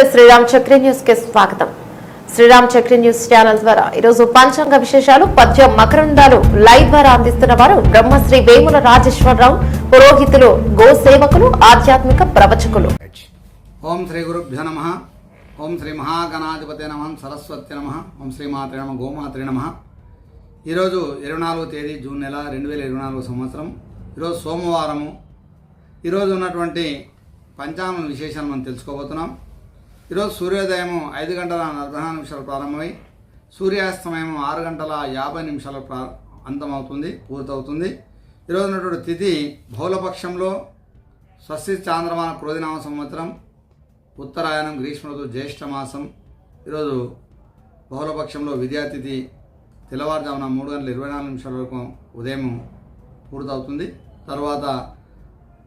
నమస్తే. శ్రీరామ్ చక్రి న్యూస్కి స్వాగతం. శ్రీరామ్ చక్రి న్యూస్ ఛానల్ ద్వారా ఈరోజు పంచాంగ విశేషాలు పద్య మకరందాలు లైవ్ ద్వారా అందిస్తున్న వారు బ్రహ్మశ్రీ వేముల రాజేశ్వరరావు పురోహితులు గో సేవకులు ఆధ్యాత్మిక ప్రవచకులు. ఓం శ్రీ గురుభ్యో నమ. ఓం శ్రీ మహాగణాధిపతి నమ. సరస్వతి నమ. ఓం శ్రీమాత్రి నమ. గోమాత్రి నమ. ఈరోజు ఇరవై నాలుగో తేదీ జూన్ నెల రెండు వేల ఇరవై నాలుగు సంవత్సరం. ఈరోజు సోమవారము. ఈరోజు ఉన్నటువంటి పంచాంగ విశేషాలు మనం తెలుసుకోబోతున్నాం. ఈరోజు సూర్యోదయం ఐదు గంటల నలభై నిమిషాలు ప్రారంభమై సూర్యాస్తమయం ఆరు గంటల యాభై నిమిషాలు ప్రా అంతమవుతుంది పూర్తవుతుంది. ఈరోజు ఉన్నటువంటి తిథి బహుళపక్షంలో స్వస్తి చాంద్రమాన క్రోధినామ సంవత్సరం ఉత్తరాయణం గ్రీష్మ జ్యేష్ఠమాసం జ్యేష్ఠ మాసం. ఈరోజు బహుళపక్షంలో విద్యాతిథి తెల్లవారుజామున మూడు గంటల ఇరవై నాలుగు నిమిషాల వరకు ఉదయం పూర్తవుతుంది. తర్వాత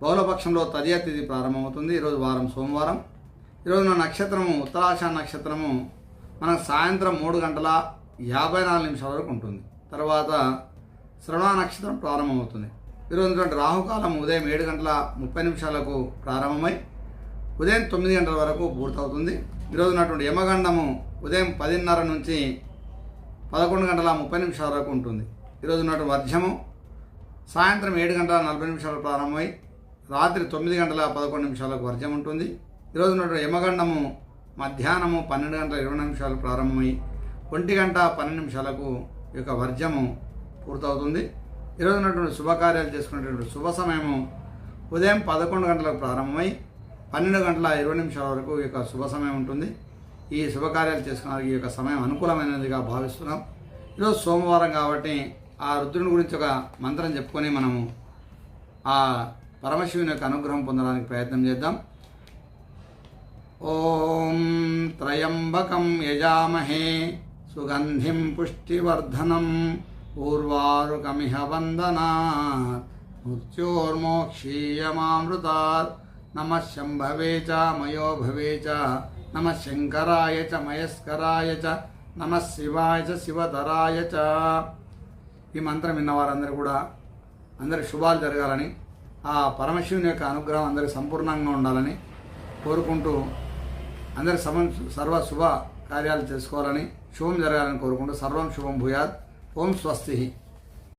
బహుళపక్షంలో తదియా తిథి ప్రారంభమవుతుంది. ఈరోజు వారం సోమవారం. ఈరోజు నా నక్షత్రము ఉత్తరాషాఢ నక్షత్రము మనకు సాయంత్రం మూడు గంటల యాభై నాలుగు నిమిషాల వరకు ఉంటుంది. తర్వాత శ్రవణ నక్షత్రం ప్రారంభమవుతుంది. ఈరోజు రాహుకాలం ఉదయం ఏడు గంటల ముప్పై నిమిషాలకు ప్రారంభమై ఉదయం తొమ్మిది గంటల వరకు పూర్తవుతుంది. ఈరోజు ఉన్నటువంటి యమగండము ఉదయం పదిన్నర నుంచి పదకొండు గంటల ముప్పై నిమిషాల వరకు ఉంటుంది. ఈరోజు ఉన్నటువంటి వర్షము సాయంత్రం ఏడు గంటల నలభై నిమిషాలు ప్రారంభమై రాత్రి తొమ్మిది గంటల పదకొండు నిమిషాలకు వర్జం ఉంటుంది. ఈరోజు నాడు యమగండము మధ్యాహ్నము పన్నెండు గంటల ఇరవై నిమిషాలు ప్రారంభమై ఒంటి గంట పన్నెండు నిమిషాలకు ఈ యొక్క వర్జము పూర్తవుతుంది. ఈరోజు ఉన్నటువంటి శుభకార్యాలు చేసుకునేటువంటి శుభ సమయము ఉదయం పదకొండు గంటలకు ప్రారంభమై పన్నెండు గంటల ఇరవై నిమిషాల వరకు ఈ యొక్క శుభ సమయం ఉంటుంది. ఈ శుభకార్యాలు చేసుకున్న ఈ యొక్క సమయం అనుకూలమైనదిగా భావిస్తున్నాం. ఈరోజు సోమవారం కాబట్టి ఆ రుద్రుని గురించి ఒక మంత్రం చెప్పుకొని మనము ఆ పరమశివుని యొక్క అనుగ్రహం పొందడానికి ప్రయత్నం చేద్దాం. ఓం త్రయంబకం యజామహే సుగంధిం పుష్టివర్ధనం పూర్వారుకమిహ వందనాత్ మృత్యోర్మోక్షీయమామృతాత్ నమ శంభవే చ మయో చ నమ శంకరాయ చ మయస్కరాయ చ నమ శివాయ చ శివధరాయ చ ఈ మంత్రం విన్న వారందరూ కూడా అందరి శుభాలు జరగాలని ఆ పరమశివుని యొక్క అనుగ్రహం అందరికి సంపూర్ణంగా ఉండాలని కోరుకుంటూ అందరి సమ సర్వ శుభ కార్యాలు చేసుకోవాలని శుభం జరగాలని కోరుకుంటూ సర్వం శుభం భూయాత్. ఓం స్వస్తి.